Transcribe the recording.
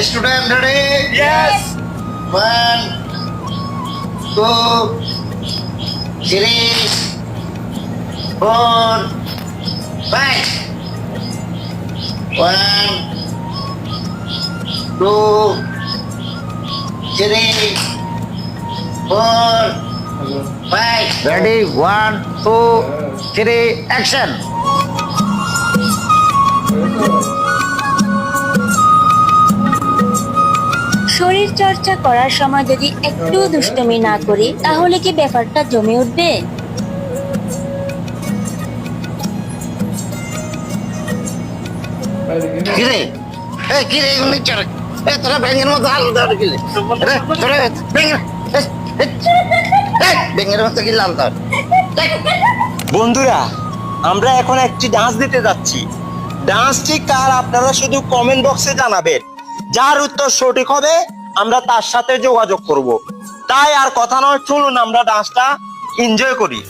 Student ready? Yes. One, two, three, four, five. One, two, three, four, five. Ready? One, two, three, action. শরীর চর্চা করার সময় যদি একটু দুষ্টুমি না করি তাহলে কি ব্যাপারটা জমে উঠবে? কিরে? এ কিরে এগুলি চলে এ তোরা ব্যাঙের মতো আলু দাও কিলে তোরা ব্যাঙের এ, এ, এ, ব্যাঙের মতো কি লাল দাও? বন্ধুরা আমরা এখন একটি ডান্স দিতে যাচ্ছি। ডান্সটি কার আপনারা শুধু কমেন্ট বক্সে জানাবেন। যার উত্তর সঠিক হবে, আমরা তার সাথে যোগাযোগ করব। তাই আর কথা নয়, চলুন আমরা ডান্সটা এনজয় করি।